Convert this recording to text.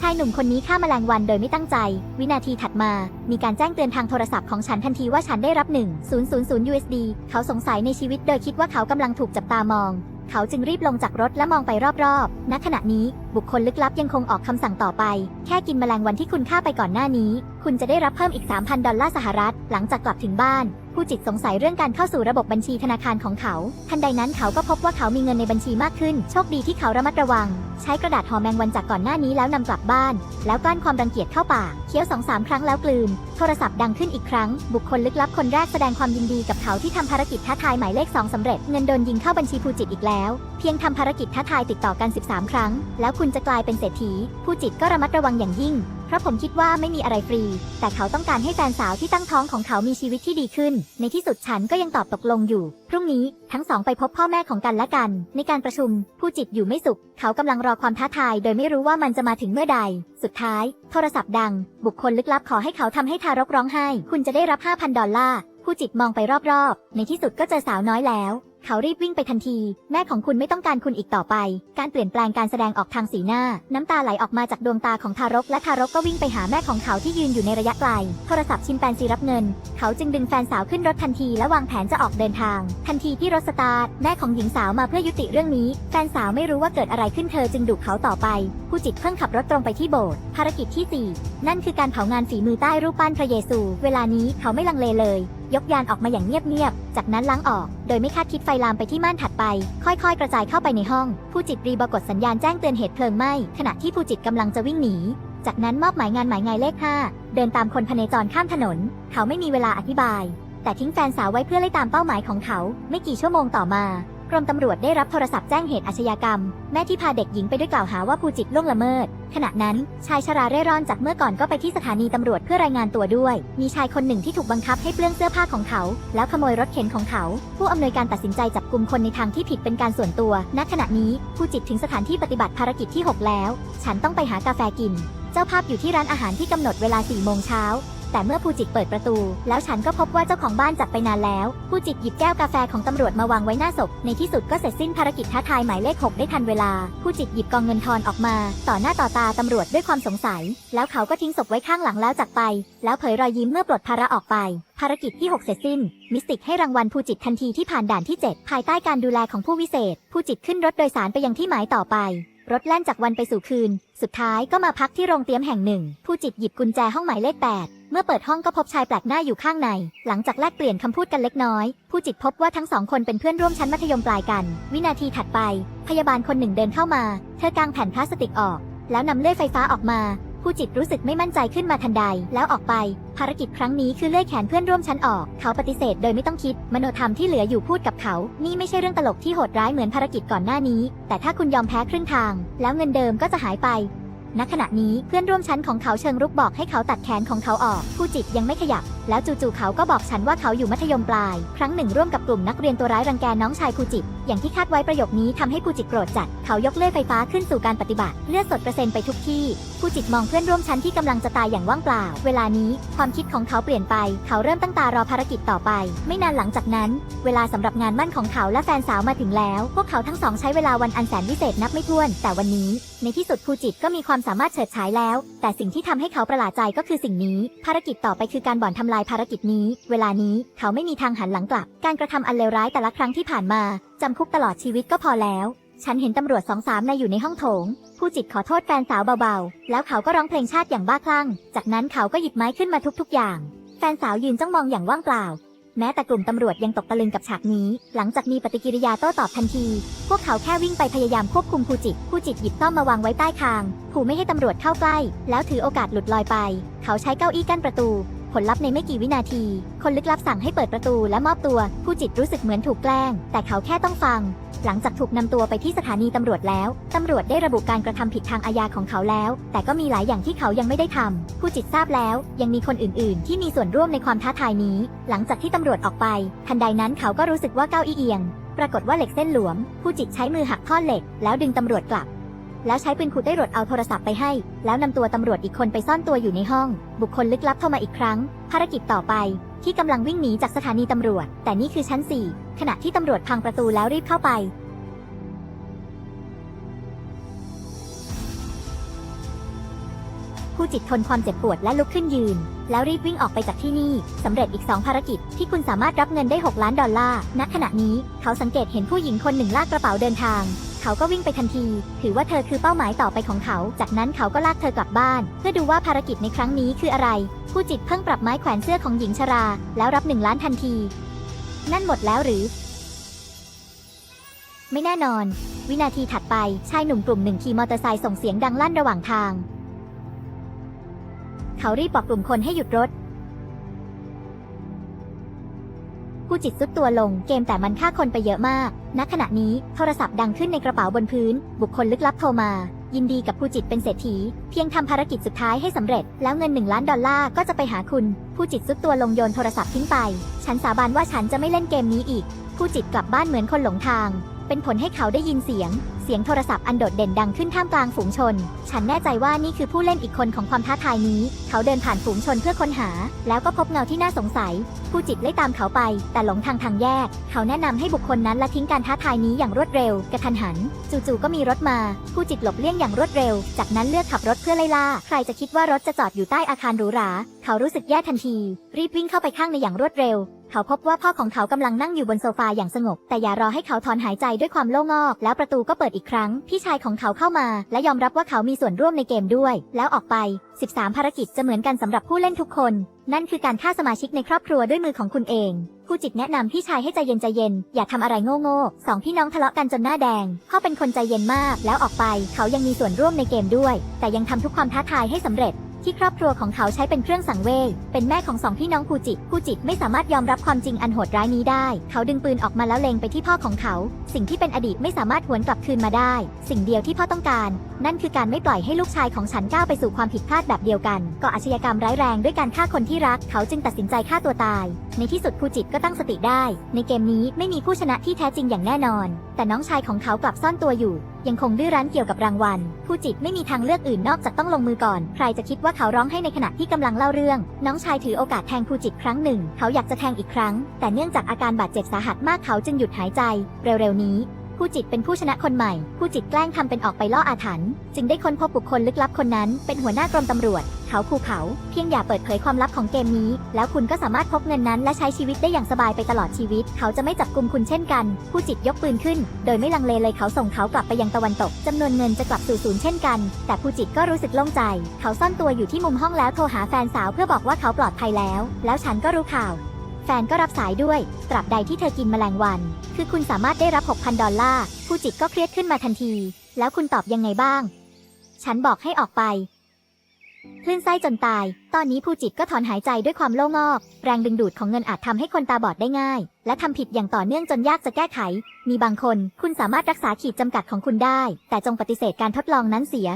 ชายหนุ่มคนนี้ฆ่าแมลงวันโดยไม่ตั้งใจ วินาทีถัดมา มีการแจ้งเตือนทางโทรศัพท์ของฉันทันทีว่าฉันได้รับ 1,000 USD เขาสงสัยในชีวิตโดยคิดว่าเขากำลังถูกจับตามอง เขาจึงรีบลงจากรถและมองไปรอบๆ ณ ขณะนี้ บุคคลลึกลับยังคงออกคำสั่งต่อไป แค่กินแมลงวันที่คุณฆ่าไปก่อนหน้านี้ คุณจะได้รับเพิ่มอีก 3,000 ดอลลาร์สหรัฐ หลังจากกลับถึงบ้าน ผู้จิตสงสัยเรื่องการเข้าสู่ระบบบัญชีธนาคารของเขา ทันใดนั้นเขาก็พบว่าเขามีเงินในบัญชีมากขึ้น โชคดีที่เขาระมัดระวัง ใช้กระดาษห่อแมงวันจากก่อนหน้านี้แล้วนำกลับบ้าน แล้วกลั้นความรังเกียจเข้าปากเคี้ยวสองสามครั้งแล้วกลืน โทรศัพท์ดังขึ้นอีกครั้ง บุคคลลึกลับคนแรกแสดงความยินดีกับเขาที่ทำภารกิจท้าทายหมายเลข2สำเร็จ เงินโดนยิงเข้าบัญชีภูจิตอีกแล้ว เพียงทำภารกิจท้าทายติดต่อกัน 13 ครั้ง แล้วคุณจะกลายเป็นเศรษฐี ผู้จิตก็ระมัดระวังอย่างยิ่ง เพราะผมคิดว่าไม่มีอะไรฟรี แต่เขาต้องการให้แฟนสาวที่ตั้งท้องของเขามีชีวิตที่ดีขึ้น ในที่สุดฉันก็ยังตอบตกลงอยู่ พรุ่งนี้ทั้งสองไปพบพ่อแม่ของกันและกัน ในการประชุม ผู้จิตอยู่ไม่สุข เขากำลังรอความท้าทาย โดยไม่รู้ว่ามันจะมาถึงเมื่อใด สุดท้าย โทรศัพท์ดัง บุคคลลึกลับขอให้เขาทำให้ทารกร้องไห้ คุณจะได้รับ 5,000 ดอลลาร์ ผู้จิตมองไปรอบๆ ในที่สุดก็เจอสาวน้อยแล้ว เขารีบวิ่งไปทันที แม่ของคุณไม่ต้องการคุณอีกต่อไป การเปลี่ยนแปลงการแสดงออกทางสีหน้า น้ำตาไหลออกมาจากดวงตาของทารก และทารกก็วิ่งไปหาแม่ของเขาที่ยืนอยู่ในระยะไกล โทรศัพท์ชิมแปนซีรับเงิน เขาจึงดึงแฟนสาวขึ้นรถทันทีและวางแผนจะออกเดินทาง ทันทีที่รถสตาร์ทแม่ของหญิงสาวมาเพื่อยุติเรื่องนี้ แฟนสาวไม่รู้ว่าเกิดอะไรขึ้นเธอจึงดุเขาต่อไป ผู้จิตเพิ่งขับรถตรงไปที่โบสถ์ภารกิจที่ 4 นั่นคือการเผางานฝีมือใต้รูปปั้นพระเยซู เวลานี้เขาไม่ลังเลเลย ยกยานออกมาอย่างเงียบๆ จากนั้นล้างออก โดยไม่คาดคิดไฟลามไปที่ม่านถัดไป ค่อยๆ กระจายเข้าไปในห้อง ผู้จิตรีบกดสัญญาณแจ้งเตือนเหตุเพลิงไหม้ ขณะที่ผู้จิตกำลังจะวิ่งหนี จากนั้นมอบหมายงานหมายงานเลข 5 เดินตามคนพเนจรข้ามถนน เขาไม่มีเวลาอธิบาย แต่ทิ้งแฟนสาวไว้เพื่อไล่ตามเป้าหมายของเขา ไม่กี่ชั่วโมงต่อมา กรมตำรวจได้รับโทรศัพท์แจ้งเหตุอาชญากรรม แม่ที่พาเด็กหญิงไปด้วยกล่าวหาว่าผู้จิตล่วงละเมิด ขณะนั้น ชายชราเร่ร่อนจากเมื่อก่อนก็ไปที่สถานีตำรวจเพื่อรายงานตัวด้วย มีชายคนหนึ่งที่ถูกบังคับให้เปลื้องเสื้อผ้าของเขา แล้วขโมยรถเข็นของเขา ผู้อำนวยการตัดสินใจจับกลุ่มคนในทางที่ผิดเป็นการส่วนตัว ณ ขณะนี้ผู้จิตถึงสถานที่ปฏิบัติภารกิจที่ 6 แล้ว ฉันต้องไปหากาแฟกิน เจ้าภาพอยู่ที่ร้านอาหารที่กำหนดเวลา4โมงเช้า แต่เมื่อผู้จิตเปิดประตู แล้วฉันก็พบว่าเจ้าของบ้านจับไปนานแล้วผู้จิตหยิบแก้วกาแฟของตำรวจมาวางไว้หน้าศพ ในที่สุดก็เสร็จสิ้นภารกิจท้าทายหมายเลข6ได้ทันเวลาผู้จิตหยิบกองเงินทอนออกมา ต่อหน้าต่อตาตำรวจด้วยความสงสัย แล้วเขาก็ทิ้งศพไว้ข้างหลังแล้วจากไป แล้วเผยรอยยิ้มเมื่อปลดภาระออกไป ภารกิจที่ 6 เสร็จสิ้น มิสติกให้รางวัลผู้จิตทันทีที่ผ่านด่านที่ 7 ภายใต้การดูแลของผู้วิเศษ ผู้จิตขึ้นรถโดยสารไปยังที่หมายต่อไป รถแล่นจากวันไปสู่คืน สุดท้ายก็มาพักที่โรงเตรียมแห่งหนึ่ง ผู้จิตหยิบกุญแจห้องหมายเลข 8 เมื่อเปิดห้องก็พบชายแปลกหน้าอยู่ข้างใน หลังจากแลกเปลี่ยนคำพูดกันเล็กน้อย ผู้จิตพบว่าทั้งสองคนเป็นเพื่อนร่วมชั้นมัธยมปลายกัน วินาทีถัดไป พยาบาลคนหนึ่งเดินเข้ามา เธอกางแผ่นพลาสติกออก แล้วนำเลื่อยไฟฟ้าออกมา ผู้จิตรู้สึกไม่มั่นใจขึ้นมาทันใด แล้วออกไป ภารกิจครั้งนี้คือเลื่อยแขนเพื่อนร่วมชั้นออก เขาปฏิเสธโดยไม่ต้องคิด มโนธรรมที่เหลืออยู่พูดกับเขา นี่ไม่ใช่เรื่องตลกที่โหดร้ายเหมือนภารกิจก่อนหน้านี้ แต่ถ้าคุณยอมแพ้ครึ่งทาง แล้วเงินเดิมก็จะหายไปณขณะนี้เพื่อนร่วมชั้นของเขาเชิงรุกบอกให้เขาตัดแขนของเขาออก ผู้จิตยังไม่ขยับ แล้วจู่ๆเขาก็บอกฉันว่าเขาอยู่มัธยมปลาย ครั้งหนึ่งร่วมกับกลุ่มนักเรียนตัวร้ายรังแกน้องชายผู้จิตอย่างที่คาดไว้ประโยคนี้ทำให้ผู้จิตโกรธจัด เขายกเลื่อยไฟฟ้าขึ้นสู่การปฏิบัติ เลือดสดกระเซ็นไปทุกที่ผู้จิตมองเพื่อนร่วมชั้นที่กำลังจะตายอย่างว่างเปล่า เวลานี้ความคิดของเขาเปลี่ยนไป เขาเริ่มตั้งตารอภารกิจต่อไป ไม่นานหลังจากนั้น เวลาสำหรับงานมั่นของเขาและแฟนสาวมาถึงแล้ว พวกเขาทั้งสองใช้เวลาวันอันแสนวิเศษนับไม่ถ้วน แต่วันนี้ ในที่สุดภูจิตก็มีความสามารถเฉิดฉายแล้ว แต่สิ่งที่ทำให้เขาประหลาดใจก็คือสิ่งนี้ ภารกิจต่อไปคือการบ่อนทำลายภารกิจนี้ เวลานี้เขาไม่มีทางหันหลังกลับ การกระทำอันเลวร้ายแต่ละครั้งที่ผ่านมาจำคุกตลอดชีวิตก็พอแล้ว ฉันเห็นตำรวจสองสามนายอยู่ในห้องโถง ผู้จิตขอโทษแฟนสาวเบาๆ แล้วเขาก็ร้องเพลงชาติอย่างบ้าคลั่ง จากนั้นเขาก็หยิบไม้ขึ้นมาทุกๆอย่าง แฟนสาวยืนจ้องมองอย่างว่างเปล่า แม้แต่กลุ่มตำรวจยังตกตะลึงกับฉากนี้ หลังจากมีปฏิกิริยาโต้ตอบทันที พวกเขาแค่วิ่งไปพยายามควบคุมผู้จิตผู้จิตหยิบซ่อมมาวางไว้ใต้คางขู่ไม่ให้ตำรวจเข้าใกล้ แล้วถือโอกาสหลุดลอยไป เขาใช้เก้าอี้กั้นประตู ผลลัพธ์ในไม่กี่วินาที คนลึกลับสั่งให้เปิดประตูและมอบตัว ผู้จิตรู้สึกเหมือนถูกแกล้ง แต่เขาแค่ต้องฟัง หลังจากถูกนำตัวไปที่สถานีตำรวจแล้ว ตำรวจได้ระบุการกระทำผิดทางอาญาของเขาแล้ว แต่ก็มีหลายอย่างที่เขายังไม่ได้ทำผู้จิตทราบแล้ว ยังมีคนอื่น ๆ ที่มีส่วนร่วมในความท้าทายนี้ หลังจากที่ตำรวจออกไป ทันใดนั้นเขาก็รู้สึกว่าเก้าอี้เอียง ปรากฏว่าเหล็กเส้นหลวม ผู้จิตใช้มือหักท่อนเหล็ก แล้วดึงตำรวจกลับ แล้วใช้ปืนขู่ได้รวดเอาโทรศัพท์ไปให้ แล้วนำตัวตำรวจอีกคนไปซ่อนตัวอยู่ในห้อง บุคคลลึกลับเข้ามาอีกครั้ง ภารกิจต่อไป ที่กำลังวิ่งหนีจากสถานีตำรวจ แต่นี่คือชั้น 4 ขณะที่ตำรวจพังประตูแล้วรีบเข้าไป ผู้จิตทนความเจ็บปวดและลุกขึ้นยืน แล้วรีบวิ่งออกไปจากที่นี่สำเร็จอีก 2 ภารกิจ ที่คุณสามารถรับเงินได้ 6 ล้านดอลลาร์ณขณะนี้เขาสังเกตเห็นผู้หญิงคนหนึ่งลากกระเป๋าเดินทาง เขาก็วิ่งไปทันที ถือว่าเธอคือเป้าหมายต่อไปของเขา จากนั้นเขาก็ลากเธอกลับบ้าน เพื่อดูว่าภารกิจในครั้งนี้คืออะไร ผู้จิตเพิ่งปรับไม้แขวนเสื้อของหญิงชรา แล้วรับหนึ่งล้านทันที นั่นหมดแล้วหรือ ไม่แน่นอน วินาทีถัดไปชายหนุ่มกลุ่มหนึ่งขี่มอเตอร์ไซค์ส่งเสียงดังลั่นระหว่างทาง เขารีบบอกกลุ่มคนให้หยุดรถ ผู้จิตซุดตัวลงเกมแต่มันฆ่าคนไปเยอะมาก ณ ขณะนี้โทรศัพท์ดังขึ้นในกระเป๋าบนพื้น บุคคลลึกลับโทรมา ยินดีกับผู้จิตเป็นเศรษฐี เพียงทำภารกิจสุดท้ายให้สำเร็จ แล้วเงินหนึ่งล้านดอลลาร์ก็จะไปหาคุณ ผู้จิตซุดตัวลงโยนโทรศัพท์ทิ้งไป ฉันสาบานว่าฉันจะไม่เล่นเกมนี้อีก ผู้จิตกลับบ้านเหมือนคนหลงทาง เป็นผลให้เขาได้ยินเสียง เสียงโทรศัพท์อันโดดเด่นดังขึ้นท่ามกลางฝูงชน ฉันแน่ใจว่านี่คือผู้เล่นอีกคนของความท้าทายนี้ เขาเดินผ่านฝูงชนเพื่อค้นหา แล้วก็พบเงาที่น่าสงสัย ผู้จิตไล่ตามเขาไป แต่หลงทางทางแยก เขาแนะนำให้บุคคลนั้นละทิ้งการท้าทายนี้อย่างรวดเร็ว กระทันหัน จู่ๆก็มีรถมา ผู้จิตหลบเลี่ยงอย่างรวดเร็ว จากนั้นเลือกขับรถเพื่อไล่ล่า ใครจะคิดว่ารถจะจอดอยู่ใต้อาคารหรูหรา เขารู้สึกแย่ทันที รีบวิ่งเข้าไปข้างในอย่างรวดเร็ว เขาพบว่าพ่อของเขากำลังนั่งอยู่บนโซฟาอย่างสงบ แต่อย่ารอให้เขาถอนหายใจด้วยความโล่งอก แล้วประตูก็เปิดอีกครั้ง พี่ชายของเขาเข้ามา และยอมรับว่าเขามีส่วนร่วมในเกมด้วย แล้วออกไป 13 ภารกิจจะเหมือนกันสำหรับผู้เล่นทุกคน นั่นคือการฆ่าสมาชิกในครอบครัวด้วยมือของคุณเองผู้จิตแนะนำพี่ชายให้ใจเย็นใจเย็น อย่าทำอะไรโง่โง่ๆสองพี่น้องทะเลาะกันจนหน้าแดง พ่อเป็นคนใจเย็นมาก แล้วออกไป เขายังมีส่วนร่วมในเกมด้วย แต่ยังทำทุกความท้าทายให้สำเร็จ ที่ครอบครัวของเขาใช้เป็นเครื่องสังเวย เป็นแม่ของสองพี่น้องคูจิตภูจิตไม่สามารถยอมรับความจริงอันโหดร้ายนี้ได้ เขาดึงปืนออกมาแล้วเล็งไปที่พ่อของเขา สิ่งที่เป็นอดีตไม่สามารถหวนกลับคืนมาได้ สิ่งเดียวที่พ่อต้องการนั่นคือการไม่ปล่อยให้ลูกชายของฉันก้าวไปสู่ความผิดพลาดแบบเดียวกันก่ออาชญากรรมร้ายแรงด้วยการฆ่าคนที่รัก เขาจึงตัดสินใจฆ่าตัวตาย ในที่สุดภูจิตก็ตั้งสติได้ ในเกมนี้ไม่มีผู้ชนะที่แท้จริงอย่างแน่นอน แต่น้องชายของเขากลับซ่อนตัวอยู่ ยังคงดื้อรั้นเกี่ยวกับรางวัลผู้จิตไม่มีทางเลือกอื่นนอกจากต้องลงมือก่อน ใครจะคิดว่าเขาร้องให้ในขณะที่กำลังเล่าเรื่อง น้องชายถือโอกาสแทงผู้จิตครั้งหนึ่ง เขาอยากจะแทงอีกครั้ง แต่เนื่องจากอาการบาดเจ็บสาหัสมากเขาจึงหยุดหายใจ เร็วๆนี้ ผู้จิตเป็นผู้ชนะคนใหม่ ผู้จิตแกล้งทำเป็นออกไปล่ออาถรรพ์จึงได้ค้นพบบุคคลลึกลับคนนั้น เป็นหัวหน้ากรมตำรวจ เขาคูเขา เพียงอย่าเปิดเผยความลับของเกมนี้ แล้วคุณก็สามารถพกเงินนั้น และใช้ชีวิตได้อย่างสบายไปตลอดชีวิต เขาจะไม่จับกลุมคุณเช่นกัน ผู้จิตยกปืนขึ้น โดยไม่ลังเลเลยเขาส่งเขากลับไปยังตะวันตกจำนวนเงินจะกลับสู่ศูนย์เช่นกัน แต่ผู้จิตก็รู้สึกโล่งใจ เขาซ่อนตัวอยู่ที่มุมห้องแล้วโทรหาแฟนสาวเพื่อบอกว่าเขาปลอดภัยแล้ว แล้วฉันก็รู้ข่าว แฟนก็รับสายด้วย ตราบใดที่เธอกินแมลงวัน คือคุณสามารถได้รับ 6,000 ดอลลาร์ ผู้จิตก็เครียดขึ้นมาทันที แล้วคุณตอบยังไงบ้าง ฉันบอกให้ออกไป คลื่นไส้จนตาย ตอนนี้ผู้จิตก็ถอนหายใจด้วยความโล่งอก แรงดึงดูดของเงินอาจทำให้คนตาบอดได้ง่าย และทำผิดอย่างต่อเนื่องจนยากจะแก้ไข มีบางคน คุณสามารถรักษาขีดจำกัดของคุณได้ แต่จงปฏิเสธการทดลองนั้นเสีย